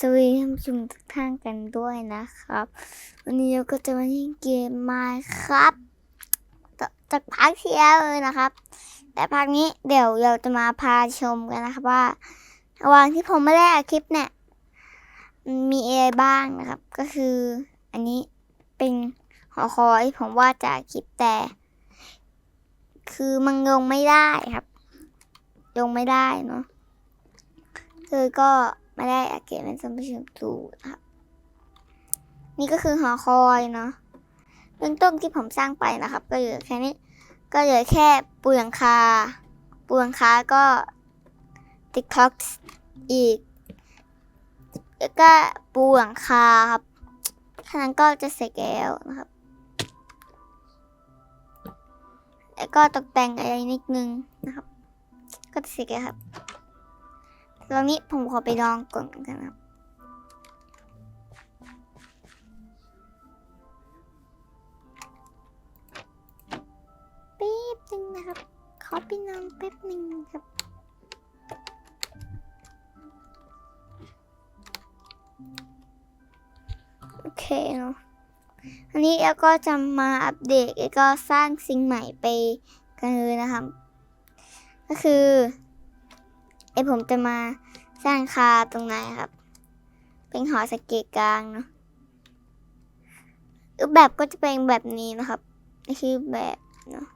สวัสดีท่านผู้ชมทุกท่านกันด้วยนะครับ วันนี้เราก็จะมาเล่นเกมมาครับจากภาคที่แล้วเลยนะครับ แต่ภาคนี้เดี๋ยวเราจะมาพาชมกันนะครับว่าระหว่างที่ผมไม่ได้อัดคลิปเนี่ยมีอะไรบ้างนะครับ ก็คืออันนี้เป็นหอคอยผมว่าจะอคลิปแต่ คือมันลงไม่ได้ครับ ลงไม่ได้เนาะคือก็ ไม่ได้อัดเก็บเป็นสมชิมดูครับ นี่ก็คือหอคอยเนาะเบื้องต้นที่ผมสร้างไปนะครับ ก็เหลือแค่นี้ ก็เหลือแค่ปูหลังคา ปูหลังคาก็ติดคล็อกอีกแล้วก็ปูหลังคาครับแค่นั้นก็จะเสร็จแล้วนะครับ แล้วก็ตกแต่งอะไรนิดนึงนะครับ ก็จะเสร็จแล้วครับ ตอนนี้ผมขอไปลองก่อนกันนะครับแป๊บหนึงนะครับ ขอไปนอนแป๊บหนึ่งครับ โอเคเนาะ อันนี้เราก็จะมาอัปเดตแล้วก็สร้างสิ่งใหม่ไปกันเลยนะครับ ก็คือ ไอผมจะมาสร้างคาตรงไหนครับ เป็นหอสเกตกลางเนาะรูปแบบก็จะเป็นแบบนี้นะครับนี่คือแบบเนาะ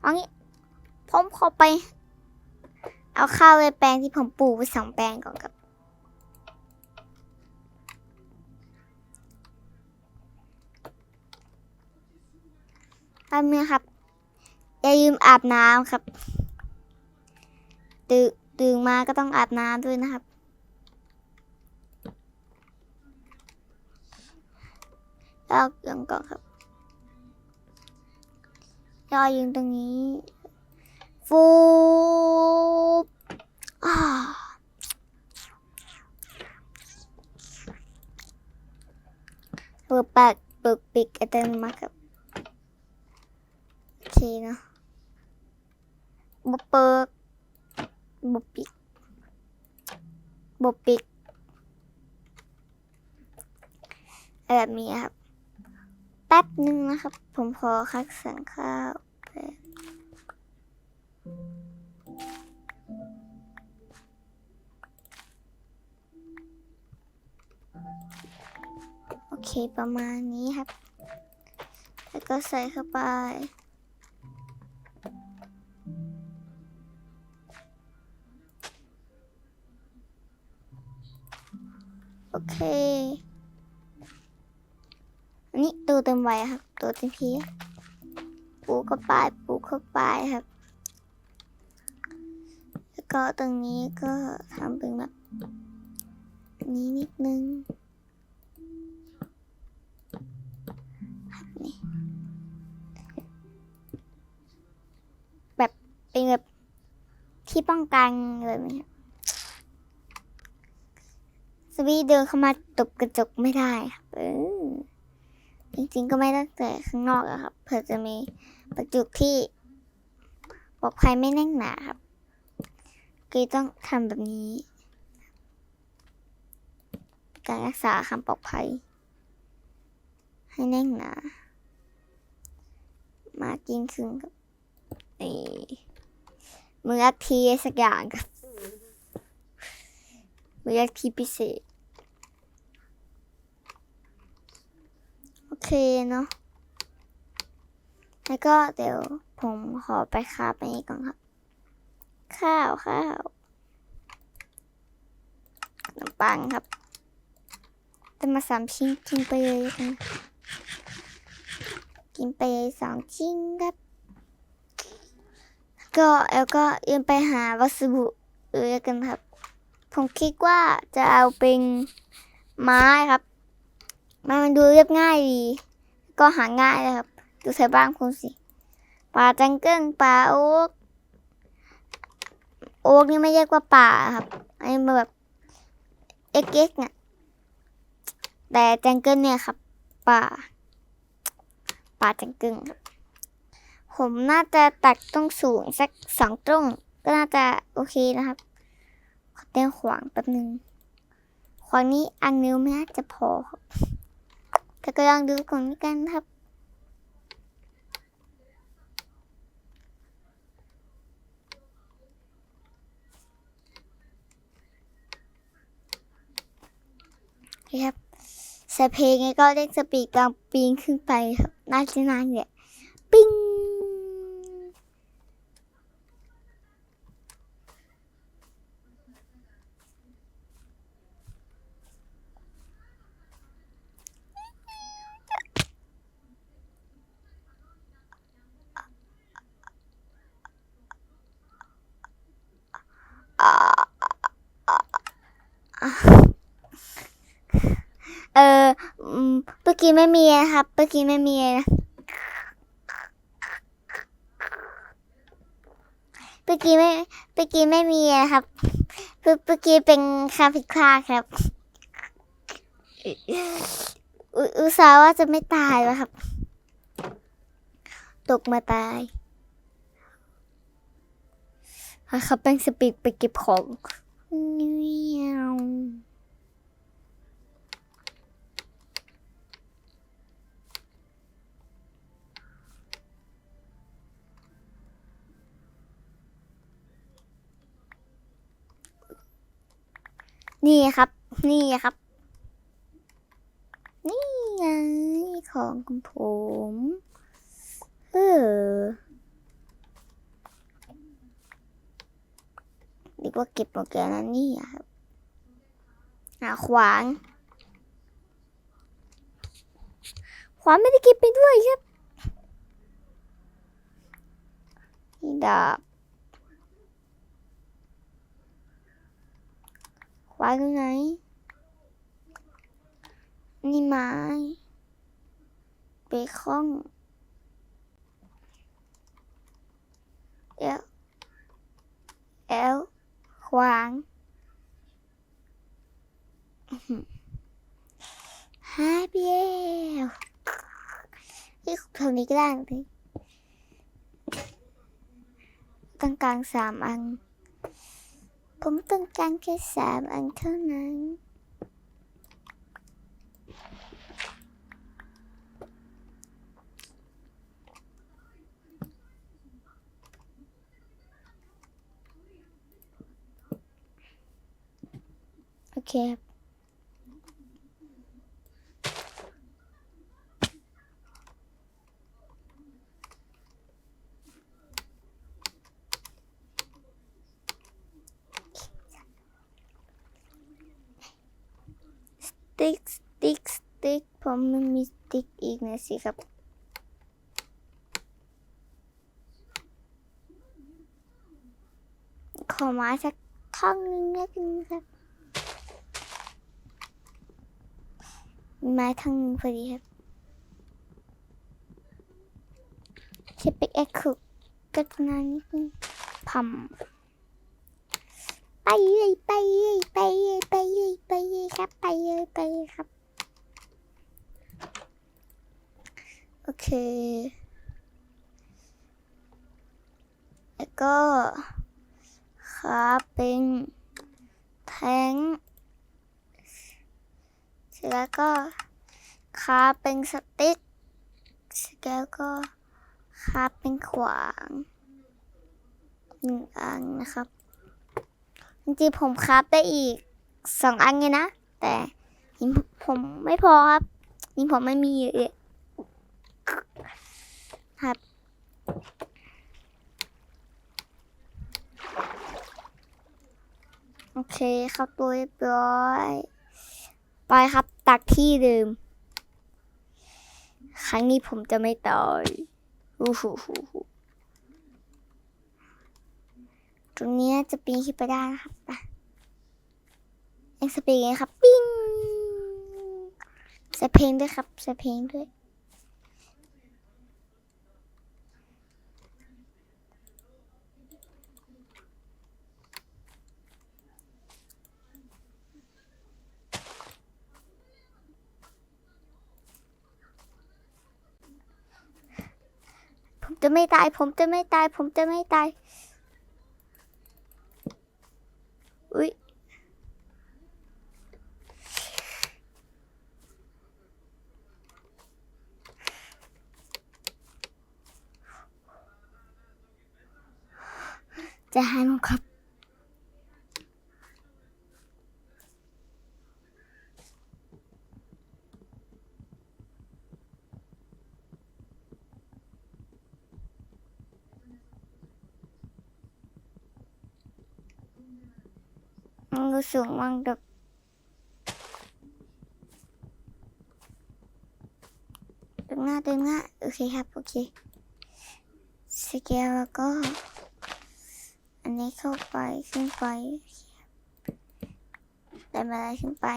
เอางี้ผมขอไป เอาข้าวไปแปลงที่ผมปลูกไปสองแปลงก่อนครับแป๊บนึงครับ อย่าลืมอาบน้ำครับ ตื่นตื่นมาก็ต้องอาบน้ำด้วยนะครับแล้วยืนก่อนครับ ยอยืนตรงนี้ ฟูบอ่าเปิดปากเปิดปิดอัตโนมัติครับ โอเคเนาะบเปิด บปิดบปิดแบบนี้ครับ แป๊บหนึ่งนะครับ ผมขอคัดสังข้าวแป๊บโอเคประมาณนี้ครับ แล้วก็ใส่เข้าไป เคอันนี้ตัวเต็มไวครับ ตัวเต็มพีปูเข้าไปปูเข้าไปครับ แล้วก็ตรงนี้ก็ทำเป็นแบบนี้นิดนึงนี่แบบเป็นแบบที่ป้องกันแบบนี้ครับ สวีเดินเข้ามาตบกระจกไม่ได้ครับเออจริงๆก็ไม่ตั้งแต่ข้างนอกอะครับเผื่อจะมีประจุที่ปลอดภัยไม่แน่นหนาครับก็ต้องทำแบบนี้ การรักษาความปลอดภัย ให้แน่นหนามากินคืนกับนี่มืออักทีสักอย่างครับมืออักทีพิเศษ โอเคเนาะแล้วก็เดี๋ยวผมขอไปคาบไปนี้ก่อนครับ ข้าวข้าวขนมปังครับจะมาสามชิ้นกินไปเลยกันกินไปสองชิ้นครับ ก็แล้วก็เยังไปหาวัสดุเลยแล้วกันครับ ผมคิดว่าจะเอาเป็นไม้ครับ มันดูเรียบง่ายดี ก็หาง่ายเลยครับ ดูใส่บ้านคุณสิ ป่าจังเกิลป่าโอ๊ก โอ๊กนี่ไม่เรียกว่าป่าครับ อันนี้มันแบบเอ็กเอ็กเนี่ยแต่จังเกิลเนี่ยครับ ป่า ป่าจังเกิลครับ ผมน่าจะตัดต้องสูงสักสองตรง ก็น่าจะโอเคนะครับขอเต้นขวางแป๊บนึงขวางนี้อันนิ้วไม่น่าจะพอครับ แต่ก็ลองดูก่อนแล้วกันครับ ครับสเพลงไงก็เล่นสปีดกลางปีนขึ้นไปครับน่าจะนานเนี่ยปิ้งเอออืมเมื่ อกี้ไม่มีนะครับ เมื่อกี้ไม่มีนะ เมื่อกี้ไม่ เมื่อกี้ไม่มีนะครับ เมื่อเมื่อกี้เป็นคำผิดพลาดครับอุอุตส่าห์ว่าจะไม่ตายวะครับ ตกมาตายอะครับเป็นสปีดไปเก็บของเงี้ยว นี่ครับ นี่ครับ นี่ไงของของผมเออดีกว่าเก็บหมดแกนะนี่ครับหาขวานขวานไม่ได้เก็บไปด้วยครับนี่ดาบ วานอยู่ไหน นี่ไม้เบคอนเอลเอลขวางฮาเบียนี่เท่านี้ก็ได้พี่ต้องการสามอัน ผมต้องการแค่สามอันเท่านั้น โอเคครับสติ๊กสติ๊กสติ๊กผ มไม่มีติ๊กอีกนะสิครับ ขอม้สักท่อนหนึงแล้วกันครับมีไม้ท่อนหนึงพอดีครับใช้ปิกแอคคุกก็นานนิดนึงพัมไปเลยไปเลยไปเลยไปเลยไปเลยครับไปเลยไปเลยครับ โอเค แล้วก็ครับเป็นแทงเสร็จแล้วก็คาเป็นสติ๊กเสร็จแล้วก็คาเป็นขวางหนึ่งอันนะครับจริงๆผมคราฟได้อีกสองอันเลยนะ แต่ผมไม่พอครับหินผมไม่มีเยอะ ครับ โอเคครับตัวเรียบร้อย ไปครับตักที่เดิม ครั้งนี้ผมจะไม่ต่อยอู้หูหูหูตรงนี้จะปีนขึ้นไปได้นะครับไปเอ็งสปีดไงครับ ปิ้งใส่เพลงด้วยครับใส่เพลงด้วย จะไม่ตาย ผมจะไม่ตาย ผมจะไม่ตาย อุ้ยจะให้มั้งครับ มันก็สูงมากแบบดึงหน้าดึงหน้าโอเคครับ โอเค สเกลแล้วก็ อันนี้เข้าไปขึ้นไปได้มาอะไรขึ้นไป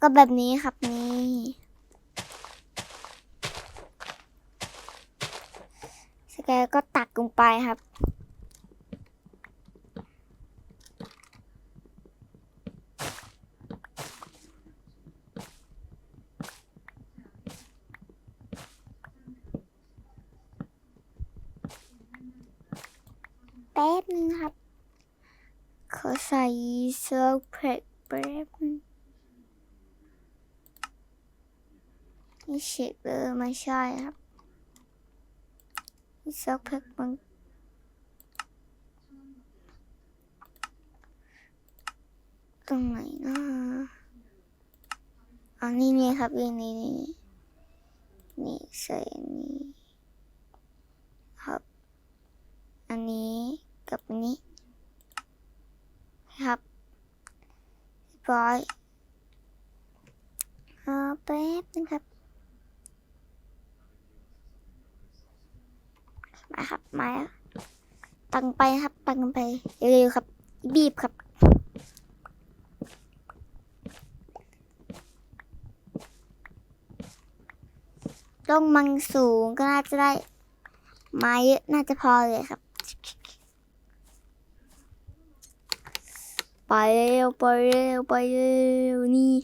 ก็แบบนี้ครับนี่สเกลก็ตักลงไปครับ ป๊บนึงครับ ขอใส่เซิร์เพกแป๊บนึงนี่เช็คเลยไม่ใช่ครับนี่เซิร์เพกมันตรงไหนนะอันนี้นี่ครับนี่นี่นี่นี่ใส่อันนี้ครับ อันนี้ กับนี้ครับบร้อยเอแป๊บนึงครับ มาครับ มาแล้วตังไปครับ ตังไปเร็วๆครับ บีบครับต้องมังสูงก็น่าจะได้ไม้เยอะน่าจะพอเลยครับ ไปเร็วไปเร็วไปเร็วนี่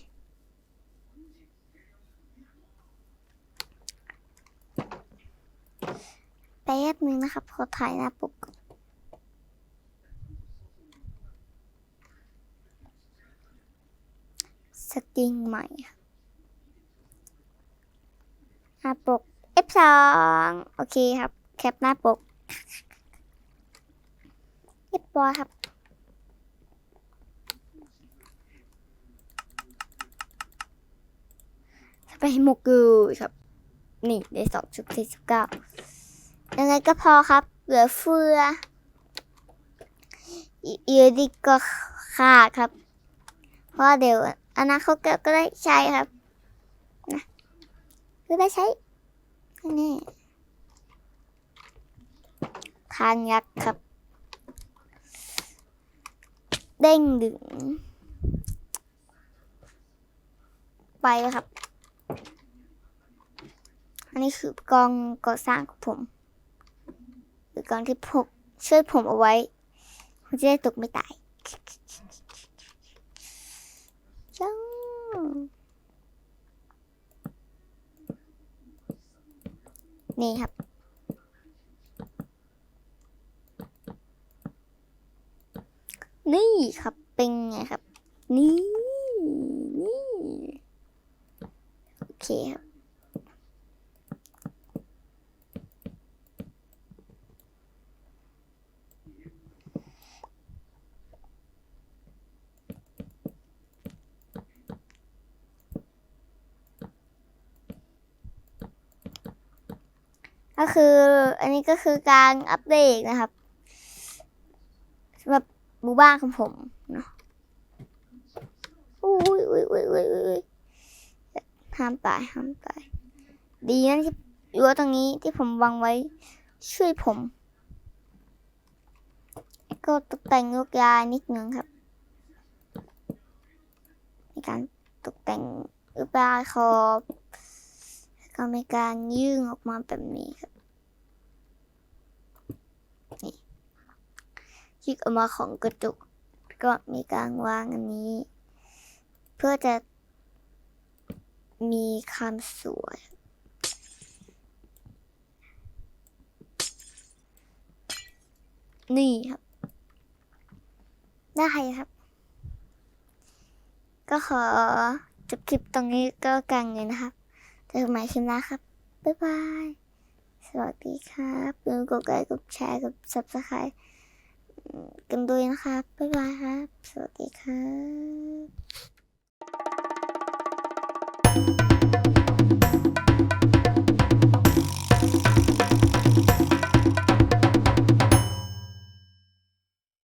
แป๊บนึงนะครับขอถ่ายหน้าปกก่อนสกิงใหม่หน้าปก F2 โอเคครับ แคปหน้าปกเรียบร้อยครับ ไปให้มกกูครับ นี่ได้สองชุดสี่สิบเก้ายังไงก็พอครับ เหลือเฟืออีเอียดีก็ขาดครับ เพราะเดี๋ยวอนาคตก็ได้ใช้ครับนะก็ได้ใช้นี่ทางยักษ์ครับ เด้งดึงไปครับ อันนี้คือกองก่อสร้างของผมหรือกองที่ผมช่วยผมเอาไว้ผมจะได้ตกไม่ตายจังนี่ครับนี่ครับเป็นไงครับ นี่ นี่ โอเคครับ ก็คืออันนี้ก็คือการอัปเดตนะครับสำหรับหมู่บ้าของผมเนาะอุ้ยอุ้ยอุ้ยอุ้ยอุ้ยห้ามตายห้ามตาย ดีนะที่รั้วตรงนี้ที่ผมวางไว้ช่วยผม ก็ตกแต่งลูกยานิดนึงครับในการตกแต่งรูปลายขอบ ก็มีการยื่งออกมาแบบนี้ครับนี่ยื่ออกมาของกระจกก็มีการวางอันนี้ เพื่อจะมีความสวย นี่ครับ ได้ครับ ก็ขอจบคลิปตรงนี้ก็กันเลยนะครับ จอกันใหม่คลิปหน้าครับ บ๊ายบาย สวัสดีครับอย่าลืมกดไลค์กดแชร์กดซับสไครต์กันด้วยนะครับ บ๊ายบายครับ สวัสดีครับ